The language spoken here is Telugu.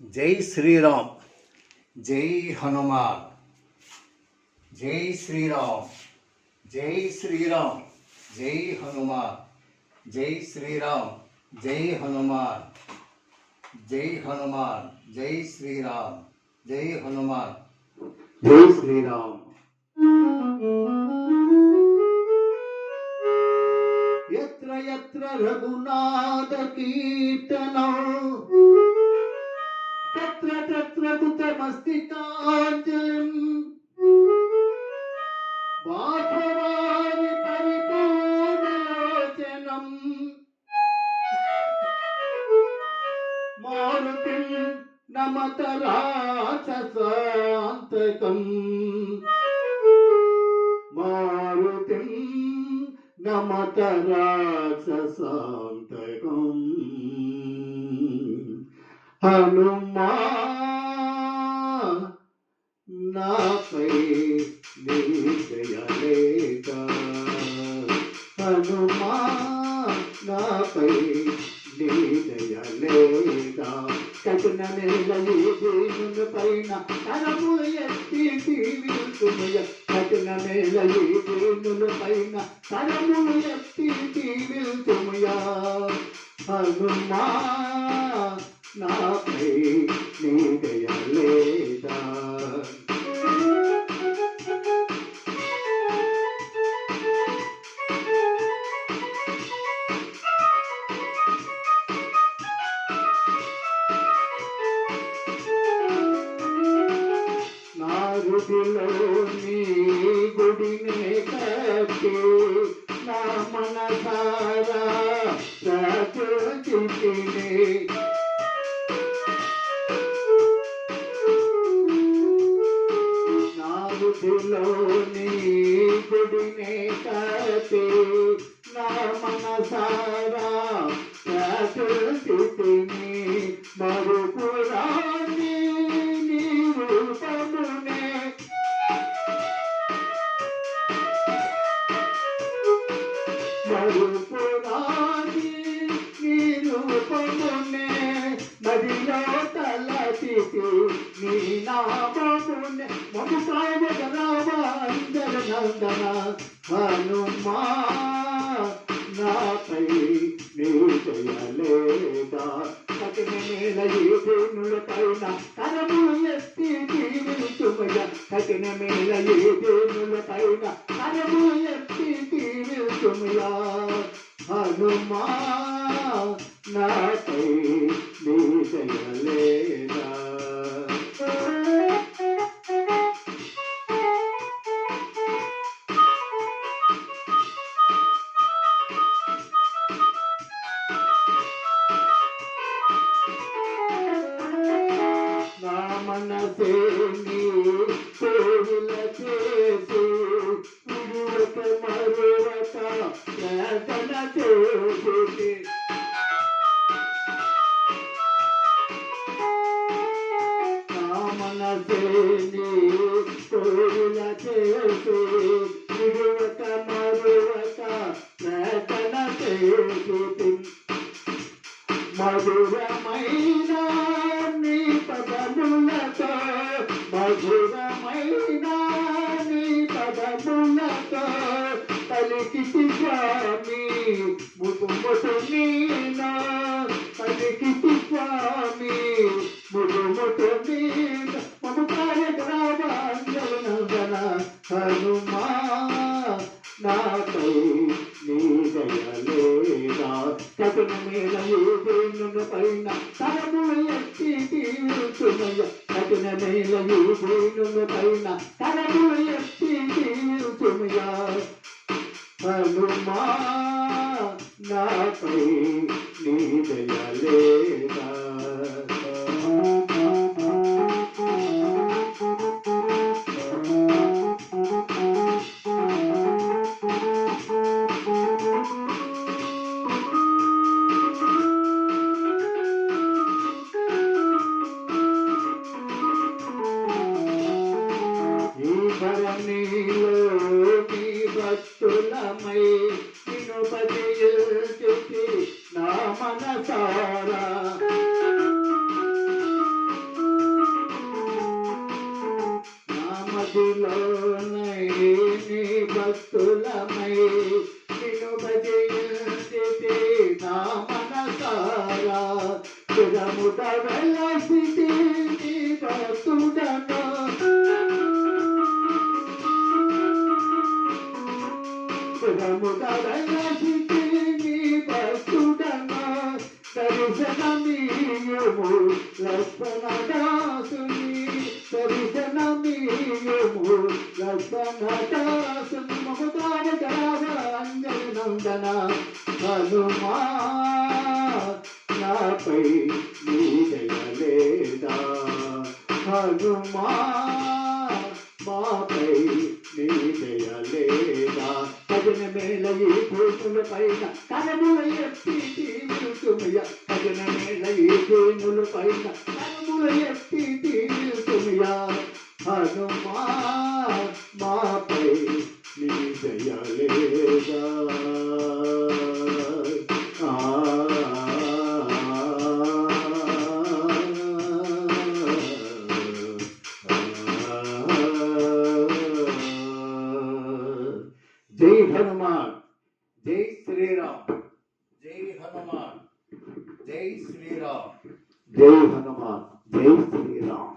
జై శ్రీరామ్ జై హనుమాన్ జై శ్రీరామ్ జై శ్రీరామ్ జై హనుమాన్ జై శ్రీరామ్ జై హనుమాన్ జై హనుమాన్ జై శ్రీరామ్ జై హనుమాన్ జై శ్రీరామ్ ఎత్ర ఎత్ర రఘునాథ కీర్తనం తత్ర తత్ర కుతమస్తి కుతమస్తికాంజలిం బాధవారి పరిపూర్ణలోచనం మారుతిం నమత రాక్షసాంతకం మారుతిం నమత రాక్షసాంతకం హనుమా నాపై నిజయలేక హనుమా నాపై నిజయలేక కఠిన మేళ పైన తనము ఎత్తి తీవిల్తుమయ కఠిన మేళ పైన తనము ఎత్తి తీవిల్తుమయ హనుమా నాపై నీ దయలే నాగుడిలోని గుడినే కట్టి నా మనసారా ప్రకృతిని తలచితి నీ నామమునే నాపై నీ దయలేదా? కఠిన నేల ఏదేనుల కరము ఎత్తి తీవిల్చుమయ కఠిన మేల ఏదేనుల కరము ఎత్తి తీవిల్చుమయ హనుమా నాపై నీ దయలేదా నా మధురమైన నీ పదములతో మధురమైన నీ పదములతో పలికితి స్వామి ముటు కథన మీద ఏదేనుల పైన తరములు ఎత్తి తీరుచుమయ్య కథన మేల ఏదేనుల పైన తరములు ఎత్తి తీరుచుమయ్య హనుమా నాపై నీ దయలేదా నీలోకి భక్తులమై తిరుపతి నా మనసారా. నామదిలోనై నీ భక్తులమై తిరుపతి నా మనసారా. తిరముట వెళ్ళి నీ భక్తుడనా స్థిరముట వెలసితి నీ భక్తుడను దర్శనమీయము లక్షణ దాసుని దర్శనమీయము లక్షణ దాసుని మమతార అంజలి నందన హనుమా నాపై నీ దయలేదా హనుమా మాపై மேலையே போய்க்குள்ள பயந்தான் கரமுலைய பீட்டி நிறுத்துமையா கஜன மேலையே போய்க்குள்ள பயந்தான் கரமுலைய பீட்டி நிறுத்துமையா ஹனுமா జై శ్రీరామ్. జై హనుమాన్. జై శ్రీరామ్.